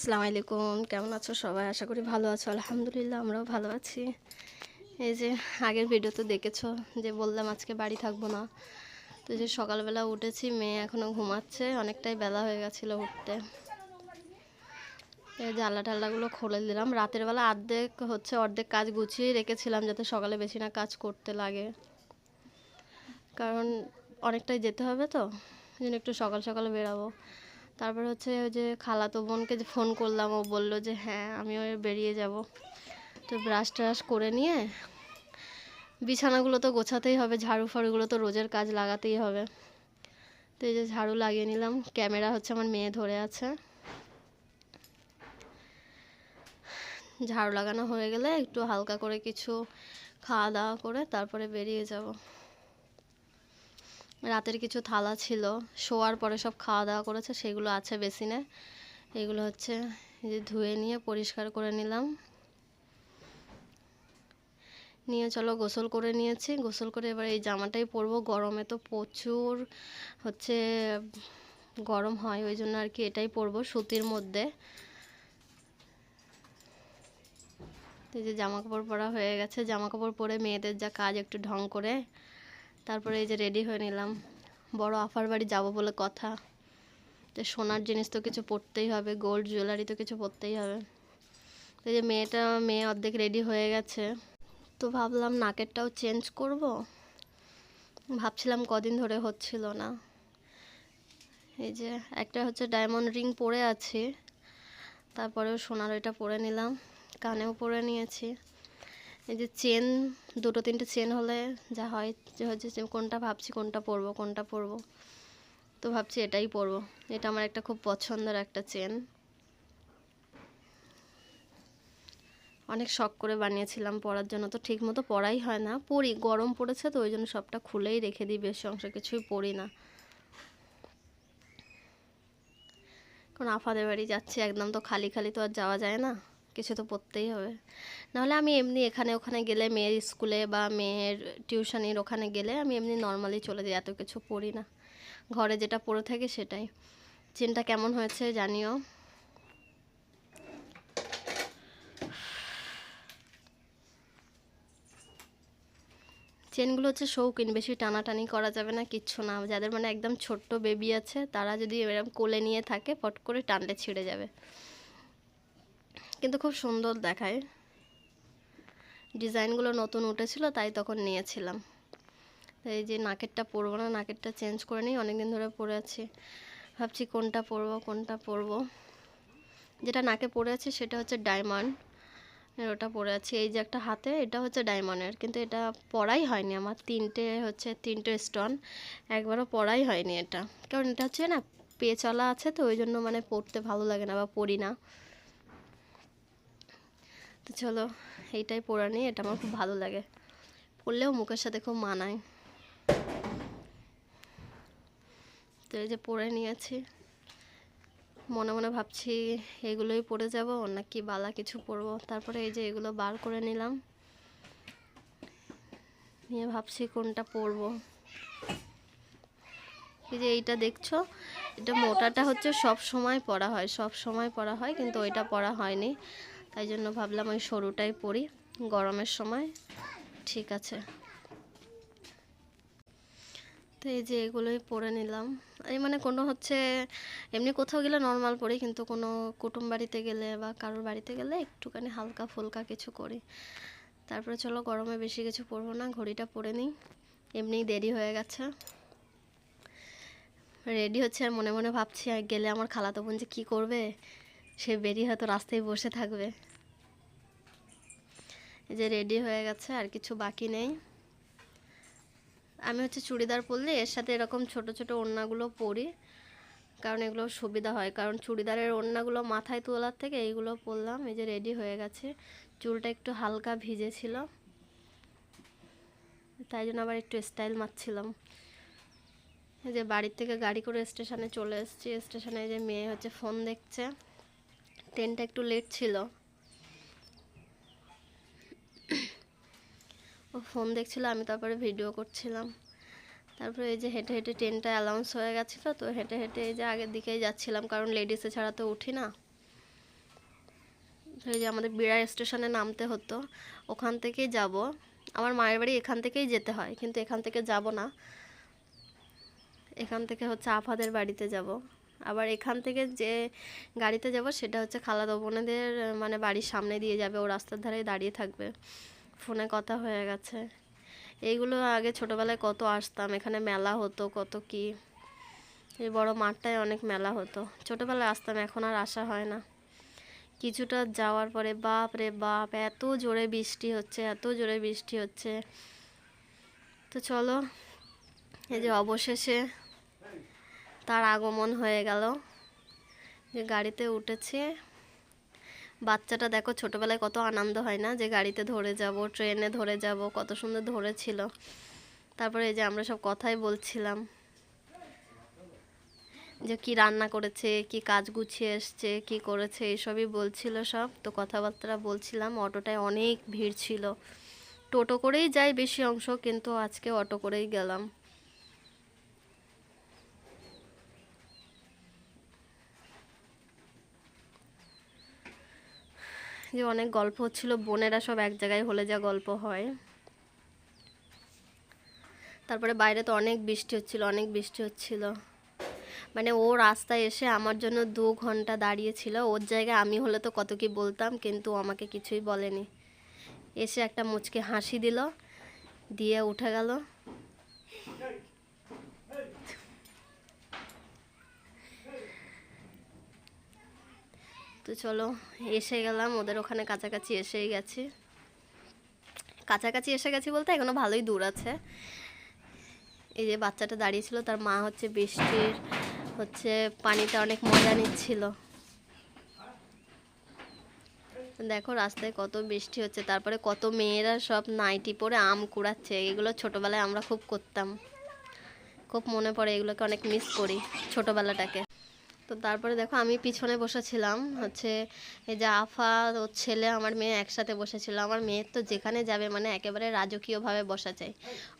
আসসালামু আলাইকুম। কেমন আছো সবাই? আশা করি ভালো আছো। আলহামদুলিল্লাহ, আমরাও ভালো আছি। এই যে, আগের ভিডিও তো দেখেছ যে বললাম আজকে বাড়ি থাকব না। তো যে সকালবেলা উঠেছি, মেয়ে এখনও ঘুমাচ্ছে। অনেকটাই বেলা হয়ে গেছিল উঠতে। এই জানলা টাল্লাগুলো খুলে দিলাম। রাতের বেলা অর্ধেক হচ্ছে অর্ধেক কাজ গুছিয়ে রেখেছিলাম যাতে সকালে বেশি না কাজ করতে লাগে। কারণ অনেকটাই যেতে হবে তো। জন্য একটু সকাল সকাল বেরাবো। তারপর হচ্ছে ওই যে খালাতো বোনকে যে ফোন করলাম, ও বলল যে হ্যাঁ আমিও বেরিয়ে যাব। তো ব্রাশ ট্রাশ করে নিয়ে বিছানাগুলো তো গোছাতেই হবে, ঝাড়ু ফাড়ুগুলো তো রোজের কাজ লাগাতেই হবে। তো এই যে ঝাড়ু লাগিয়ে নিলাম, ক্যামেরা হচ্ছে আমার মেয়ে ধরে আছে। ঝাড়ু লাগানো হয়ে গেলে একটু হালকা করে কিছু খাওয়া দাওয়া করে তারপরে বেরিয়ে যাব। রাতের কিছু থালা ছিল, শোয়ার পরে সব খাওয়া দাওয়া করেছে, সেগুলো আছে বেসিনে। এগুলো হচ্ছে যে ধুয়ে নিয়ে পরিষ্কার করে নিলাম। নিয়ে চলো গোসল করে নিয়েছি। গোসল করে এবার এই জামাটাই পরবো। গরমে তো প্রচুর হচ্ছে গরম হয়, ওই জন্য আর কি এটাই পরবো সুতির মধ্যে। এই যে জামা কাপড় পরা হয়ে গেছে। জামা কাপড় পরে মেয়েদের যা কাজ একটু ঢং করে তারপরে এই যে রেডি হয়ে নিলাম। বড় আফার বাড়ি যাব বলে কথা। তো সোনার জিনিস তো কিছু পরতেই হবে গোল্ড জুয়েলারি তো কিছু পরতেই হবে। তো এই যে মেয়েটা, মেয়ে অর্ধেক রেডি হয়ে গেছে। তো ভাবলাম নাকেরটাও চেঞ্জ করব। ভাবছিলাম কদিন ধরে হচ্ছিল না। এই যে একটা হচ্ছে ডায়মন্ড রিং পরে আছি। তারপরেও সোনার ওইটা পরে নিলাম। কানেও পরে নিয়েছি। এই যে চেন, দুটো তিনটে চেন হলে যা হয় যে হচ্ছে কোনটা ভাবছি, কোনটা পরবো কোনটা পরবো। তো ভাবছি এটাই পরবো। এটা আমার একটা খুব পছন্দের একটা চেন। অনেক শখ করে বানিয়েছিলাম পরার জন্য। তো ঠিক মতো পরাই হয় না। পরি, গরম পড়েছে তো ওই জন্য সবটা খুলেই রেখে দিই, বেশি অংশ কিছুই পরি না। কারণ আফাদের বাড়ি যাচ্ছি, একদম তো খালি খালি তো আর যাওয়া যায় না। কিছু তো পড়তেই হবে। নাহলে আমি এমনি এখানে ওখানে গেলে মেয়ের স্কুলে বা মেয়ের টিউশনির ওখানে গেলে আমি এমনি নর্মালি চলে যাই, এত কিছু পড়ি না। ঘরে যেটা পড়ে থাকে সেটাই। চেনটা কেমন হয়েছে জানিও। চেনগুলো হচ্ছে শৌখিন, বেশি টানাটানি করা যাবে না, কিচ্ছু না। যাদের মানে একদম ছোট্ট বেবি আছে, তারা যদি এরকম কোলে নিয়ে থাকে পট করে টানলে ছিঁড়ে যাবে। কিন্তু খুব সুন্দর দেখায়। ডিজাইনগুলো নতুন উঠেছিল, তাই তখন নিয়েছিলাম। এই যে নাকেরটা পরবো না, নাকেরটা চেঞ্জ করে নিই, অনেকদিন ধরে পরে আছি। ভাবছি কোনটা পরবো কোনটা পরবো। যেটা নাকে পরে আছে সেটা হচ্ছে ডায়মন্ড। ওটা পরে আছি। এই যে একটা হাতে, এটা হচ্ছে ডায়মন্ডের। কিন্তু এটা পরাই হয়নি আমার। তিনটে হচ্ছে, তিনটে স্টোন। একবারও পরাই হয়নি এটা। কারণ এটা হচ্ছে না, পেচলা আছে তো, ওই জন্য মানে পরতে ভালো লাগে না বা পরি না। তো চলো, এইটাই পরা নিই এটা আমার খুব ভালো লাগে। পরলেও মুখের সাথে খুব মানায়। তো এই যে পরে নিয়েছি, মনে মনে ভাবছি এগুলোই পরে যাব, নাকি বালা কিছু পরবো তারপরে এই যে এগুলো বার করে নিলাম। নিয়ে ভাবছি কোনটা পরবো এই যে এইটা দেখছ, এটা মোটাটা হচ্ছে সব সময় পরা হয়, সব সময় পরা হয়, কিন্তু ওইটা পরা হয়নি। তাই জন্য ভাবলাম ওই সরুটাই পরি গরমের সময়। ঠিক আছে। তো এই যে এগুলোই পরে নিলাম। এই মানে কোনো হচ্ছে এমনি কোথাও গেলে নর্মাল পরি, কিন্তু কোনো কুটুম বাড়িতে গেলে বা কারোর বাড়িতে গেলে একটুখানি হালকা ফুলকা কিছু করি। তারপরে চলো গরমে বেশি কিছু পরবো না, ঘড়িটা পরে নিই। এমনিই দেরি হয়ে গেছে। রেডি হচ্ছে আর মনে মনে ভাবছি গেলে আমার খালাতো বোন যে কী করবে? সে বেরিয়ে হয়তো রাস্তায় বসে থাকবে। এই যে রেডি হয়ে গেছে, আর কিছু বাকি নেই। আমি হচ্ছে চুড়িদার পরলে এর সাথে এরকম ছোট ছোট ওড়নাগুলো পরি, কারণ এগুলো সুবিধা হয়। কারণ চুড়িদারের ওড়নাগুলো মাথায় তোলার থেকে এইগুলো পরলাম, এই যে রেডি হয়ে গেছে। চুলটা একটু হালকা ভিজেছিল তাই জন্য আবার একটু স্টাইল মারছিলাম। এই যে বাড়ির থেকে গাড়ি করে স্টেশনে চলে এসেছি। স্টেশনে যে মেয়ে হচ্ছে ফোন দেখছে। ট্রেনটা একটু লেট ছিল। ও ফোন দেখছিল, আমি তারপরে ভিডিও করছিলাম। তারপরে এই যে হেঁটে হেঁটে ট্রেনটা অ্যালাউন্স হয়ে গেছিল, তো হেঁটে হেঁটে এই যে আগের দিকেই যাচ্ছিলাম, কারণ লেডিসে ছাড়া তো উঠি না। এই যে আমাদের বিড়ার স্টেশনে নামতে হতো, ওখান থেকেই যাব। আমার মায়ের বাড়ি এখান থেকেই যেতে হয়, কিন্তু এখান থেকে যাব না। এখান থেকে হচ্ছে আফাদের বাড়িতে যাব। আবার এখান থেকে যে গাড়িতে যাব সেটা হচ্ছে খালাদা বোনেদের মানে বাড়ির সামনে দিয়ে যাবে। ও রাস্তার ধারে দাঁড়িয়ে থাকবে। ফোনে কথা হয়ে গেছে। এইগুলো আগে ছোটোবেলায় কত আসতাম, এখানে মেলা হতো কত কি। এই বড় মাঠটায় অনেক মেলা হতো। ছোটোবেলায় আসতাম, এখন আর আসা হয় না। কিছুটা যাওয়ার পরে, বাপ রে বাপ, এত জোরে বৃষ্টি হচ্ছে, এত জোরে বৃষ্টি হচ্ছে। তো চলো, এই যে অবশেষে তার আগমন হয়ে গেল। যে গাড়িতে উঠেছে। বাচ্চাটা দেখো ছোটবেলায় কত আনন্দ হয় না? যে গাড়িতে ধরে যাব, ট্রেনে ধরে যাব, কত সুন্দর ধরেছিল। তারপরে এই যে আমরা সব কথাই বলছিলাম। যে কি রান্না করেছে, কি কাজ গুছিয়ে এসছে, কি করেছে এসবই বলছিল সব। তো কথাবার্তা বলছিলাম, অটোটায় অনেক ভিড় ছিল। টোটো করেই যাই বেশি অংশ, কিন্তু আজকে অটো করেই গেলাম। যে অনেক গল্প হচ্ছিল, বোনেরা সব এক জায়গায় হলে যা গল্প হয়। তারপরে বাইরে তো অনেক বৃষ্টি হচ্ছিল, অনেক বৃষ্টি হচ্ছিল। মানে ও রাস্তায় এসে আমার জন্য দু ঘণ্টা দাঁড়িয়েছিল। ওর জায়গায় আমি হলে তো কত কি বলতাম, কিন্তু আমাকে কিছুই বলেনি। এসে একটা মুচকে হাসি দিল, দিয়ে উঠে গেল। তো চলো, এসে গেলাম। ওদের ওখানে কাছাকাছি এসেই গেছি। কাছাকাছি এসে গেছি বলতে এখনও ভালোই দূর আছে। এই যে বাচ্চাটা দাঁড়িয়েছিল, তার মা হচ্ছে বৃষ্টির, হচ্ছে পানিতে অনেক মজা নিচ্ছিল। দেখো রাস্তায় কত বৃষ্টি হচ্ছে, তারপরে কত মেয়েরা সব নাইটি পরে আম কুড়াচ্ছে। এগুলো ছোটবেলায় আমরা খুব করতাম। খুব মনে পড়ে এগুলোকে অনেক মিস করি, ছোটবেলাটাকে। তো তারপরে দেখো আমি পিছনে বসেছিলাম, হচ্ছে এই যে আফা ওর ছেলে আমার মেয়ে একসাথে বসেছিল। আমার মেয়ের তো যেখানে যাবে মানে একেবারে রাজকীয়ভাবে বসা চাই।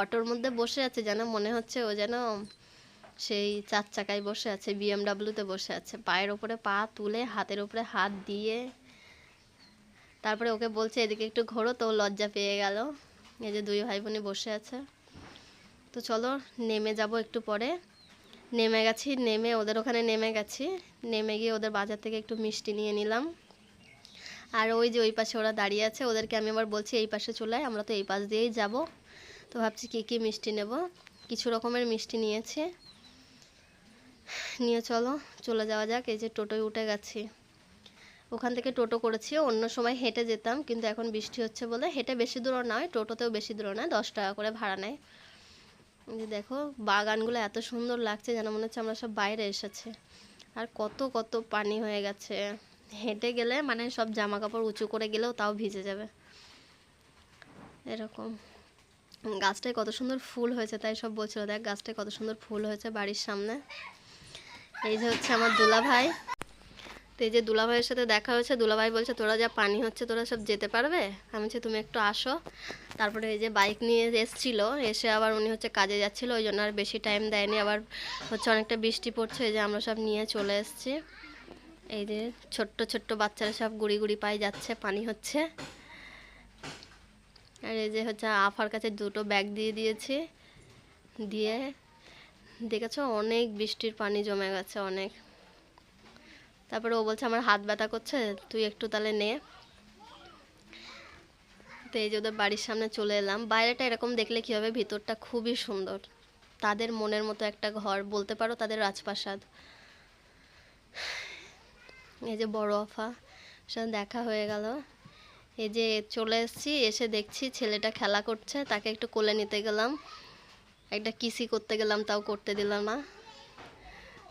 অটোর মধ্যে বসে আছে যেন মনে হচ্ছে ও যেন সেই চার চাকায় বসে আছে, বিএমডাব্লিউতে বসে আছে। পায়ের ওপরে পা তুলে হাতের উপরে হাত দিয়ে তারপরে ওকে বলছে, এদিকে একটু ঘোরো, তো লজ্জা পেয়ে গেল। এই যে দুই ভাই বোনে বসে আছে। তো চলো, নেমে যাব একটু পরে। নেমে গেছি, নেমে ওদের ওখানে নেমে গেছি। নেমে গিয়ে ওদের বাজার থেকে একটু মিষ্টি নিয়ে নিলাম। আর ওই যে ওই পাশে ওরা দাঁড়িয়ে আছে, ওদেরকে আমি আবার বলছি, এই পাশে চলে আমরা তো এই পাশ দিয়েই যাব। তো ভাবছি কী কী মিষ্টি নেব? কিছু রকমের মিষ্টি নিয়েছি। নিয়ে চলো, চলে যাওয়া যাক। এই যে টোটোয় উঠে গেছি। ওখান থেকে টোটো করেছি, অন্য সময় হেঁটে যেতাম, কিন্তু এখন বৃষ্টি হচ্ছে বলে। হেঁটে বেশি দূরও নয়, টোটোতেও বেশি দূর নয়, দশ টাকা করে ভাড়া নেয়। যে দেখো, বাগানগুলো এত সুন্দর লাগছে যেন মনে হচ্ছে আমরা সব বাইরে এসেছে। আর কত কত পানি হয়ে গেছে। হেঁটে গেলে মানে সব জামা কাপড় উঁচু করে গেলেও তাও ভিজে যাবে। এরকম। গাছটায় কত সুন্দর ফুল হয়েছে, তাই সব বলছিল, দেখ, গাছটায় কত সুন্দর ফুল হয়েছে বাড়ির সামনে। এই যে হচ্ছে আমার দুলা ভাই তো এই যে দুলাভাইয়ের সাথে দেখা হয়েছে, দুলাভাই বলছে, তোরা যা পানি হচ্ছে, তোরা সব যেতে পারবে? আমি বলছি, তুমি একটু আসো। তারপরে এই যে বাইক নিয়ে এসছিল, এসে আবার উনি হচ্ছে কাজে যাচ্ছিল, ওই জন্য আর বেশি টাইম দেয়নি। আবার হচ্ছে অনেকটা বৃষ্টি পড়ছে, এই যে আমরা সব নিয়ে চলে এসেছি। এই যে ছোট্ট ছোট্ট বাচ্চারা সব গুড়ি গুড়ি পায়ে যাচ্ছে, পানি হচ্ছে। আর এই যে হচ্ছে আফার কাছে দুটো ব্যাগ দিয়ে দিয়েছি। দিয়ে দেখেছ, অনেক বৃষ্টির পানি জমে গেছে, অনেক। তারপরে ও বলছে, আমার হাত ব্যথা করছে, তুই একটু তাহলে নে। তো এই যে ওদের বাড়ির সামনে চলে এলাম। বাইরেটা এরকম দেখলে কী হবে, ভিতরটা খুবই সুন্দর। তাদের মনের মতো একটা ঘর, বলতে পারো তাদের রাজপ্রাসাদ। এই যে বড় আফা সাথে দেখা হয়ে গেল। এই যে চলে এসেছি, এসে দেখছি ছেলেটা খেলা করছে, তাকে একটু কোলে নিতে গেলাম। একটা কিসি করতে গেলাম, তাও করতে দিলাম না।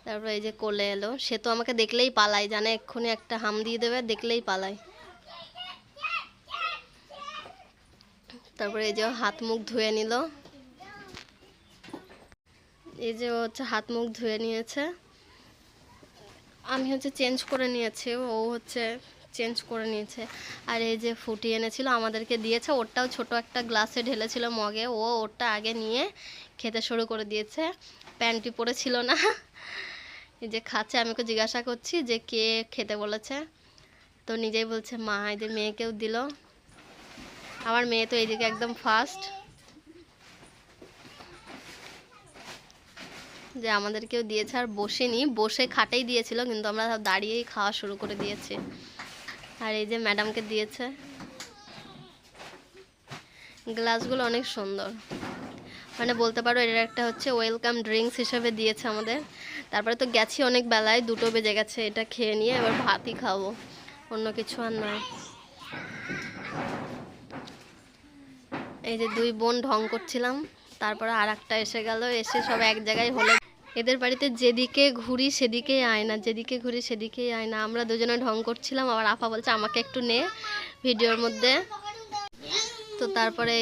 তারপর এই যে কোলে এলো, সে তো আমাকে দেখলেই পালায়, জানে এক্ষুনি একটা হাম দিয়ে দেবে, দেখলেই পালায়। তারপরে এই যে হাত মুখ ধুয়ে নিল। এই যে হচ্ছে হাত মুখ ধুয়ে নিয়েছে। আমি হচ্ছে চেঞ্জ করে নিয়েছি, ও হচ্ছে চেঞ্জ করে নিয়েছে। আর এই যে ফুটি এনেছিল, আমাদেরকে দিয়েছে, ওরটাও ছোট একটা গ্লাসে ঢেলেছিল মগে। ও ওরটা আগে নিয়ে খেতে শুরু করে দিয়েছে। প্যান্টি পরেছিল না। যে খাচ্ছে, আমি ওকে জিজ্ঞাসা করছি যে কে খেতে বলেছে। তো নিজেই বলছে, মা এদের মেয়েকেও দিল। আমার মেয়ে তো এইদিকে একদম ফার্স্ট যে আমাদেরকেও দিয়েছে আর বসেনি, বসে খাটেই দিয়েছিল, কিন্তু আমরা দাঁড়িয়েই খাওয়া শুরু করে দিয়েছি। আর এই যে ম্যাডামকে দিয়েছে। গ্লাসগুলো অনেক সুন্দর। মানে বলতে পারো এটা একটা হচ্ছে ওয়েলকাম ড্রিঙ্কস হিসেবে দিয়েছে আমাদের। তারপরে তো গেছি অনেক বেলায়, দুটো বেজে গেছে এটা খেয়ে নিয়ে, এবার ভাতই খাব, অন্য কিছু আর নয়। এই যে দুই বোন ঢং করছিলাম, তারপরে আর একটা এসে গেল, এসে সব এক জায়গায় হলো। এদের বাড়িতে যেদিকে ঘুরি সেদিকেই আয় না, যেদিকে ঘুরি সেদিকেই আয় না। আমরা দুজনে ঢং করছিলাম, আবার আফা বলছে, আমাকে একটু নে ভিডিওর মধ্যে। তো তারপরে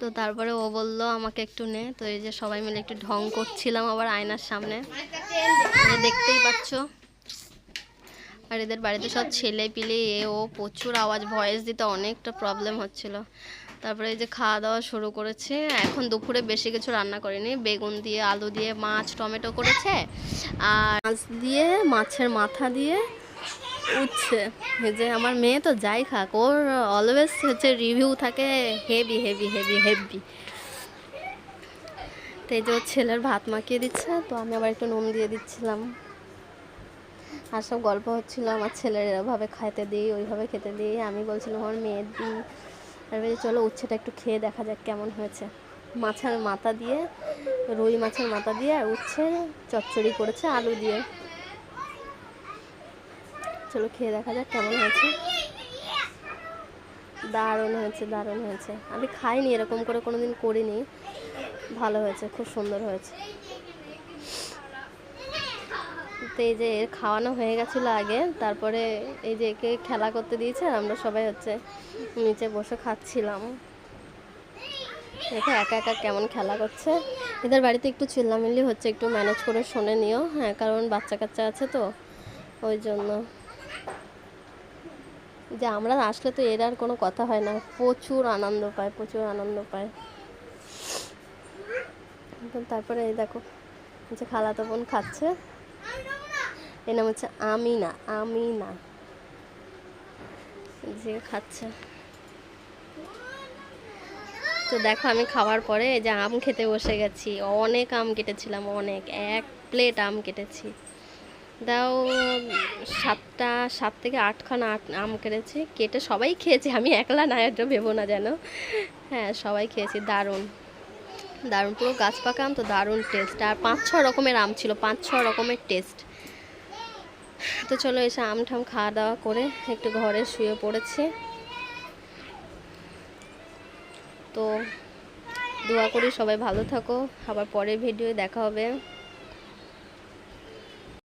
তো তারপরে ও বলল, আমাকে একটু নে। তো এই যে সবাই মিলে একটু ঢং করছিলাম আবার আয়নার সামনে। মানে দেখতেই পাচ্ছ। আর এদের বাড়িতে সব ছেলে পিলে, এ, ও প্রচুর আওয়াজ ভয়েস দিতে অনেকটা প্রবলেম হচ্ছিল। তারপরে এই যে খাওয়া দাওয়া শুরু করেছে। এখন দুপুরে বেশি কিছু রান্না করিনি। বেগুন দিয়ে, আলু দিয়ে, মাছ, টমেটো করেছে। আর মাছ দিয়ে, মাছের মাথা দিয়ে উঠছে। যে আমার মেয়ে তো যাই খাক ওর অলওয়েজ হচ্ছে রিভিউ থাকে হেভি হেভি হেভি হেভি তো এই যে ওর ছেলের ভাত মাখিয়ে দিচ্ছে, তো আমি আবার একটু নুন দিয়ে দিচ্ছিলাম। আর সব গল্প হচ্ছিল আমার ছেলের এভাবে খাইতে দিই, ওইভাবে খেতে দিই। আমি বলছিলাম আমার মেয়ের দিই আর বলছি, চলো উচ্ছেটা একটু খেয়ে দেখা যাক কেমন হয়েছে। মাছের মাথা দিয়ে, রুই মাছের মাথা দিয়ে আর উচ্ছে চচ্চড়ি করেছে আলু দিয়ে। চলো খেয়ে দেখা যাক কেমন হয়েছে। দারুণ হয়েছে দারুণ হয়েছে। আমি খাইনি, এরকম করে কোনো দিন করিনি। ভালো হয়েছে, খুব সুন্দর হয়েছে। তো এই যে এর খাওয়ানো হয়ে গেছিল আগে, তারপরে এই যে একে খেলা করতে দিয়েছে আমরা সবাই হচ্ছে নিচে বসে খাচ্ছিলাম। দেখো একা একা কেমন খেলা করছে। এদের বাড়িতে একটু চিল্লামিল্লি হচ্ছে, একটু ম্যানেজ করে শুনে নিও। হ্যাঁ কারণ বাচ্চা কাচ্চা আছে তো, ওই জন্য। যে আমরা আসলে তো এর আর কোনো কথা হয় না। প্রচুর আনন্দ পায় প্রচুর আনন্দ পায় তারপরে এই দেখো হচ্ছে খালাতো বোন খাচ্ছে। এর নাম হচ্ছে আমিনা আমিনা। যে খাচ্ছে। তো দেখো আমি খাওয়ার পরে এই যে আম খেতে বসে গেছি। অনেক আম কেটেছিলাম, অনেক। এক প্লেট আম কেটেছি। দাও, সাতটা, সাত থেকে আটখানা আট আম কেটেছি। কেটে সবাই খেয়েছে, আমি একলা না এটা ভেবো না যেন। হ্যাঁ সবাই খেয়েছি, দারুণ। দারুণ, পুরো গাছ পাকা আম তো, দারুণ টেস্ট আর পাঁচ, ছ রকমের আম ছিল, পাঁচ, ছ রকমের টেস্ট তো চলো এসে আম ঠাম খাওয়া দাওয়া করে একটু ঘরে শুয়ে পড়েছে। তো দোয়া করি সবাই ভালো থাকো। আবার পরের ভিডিও দেখা হবে।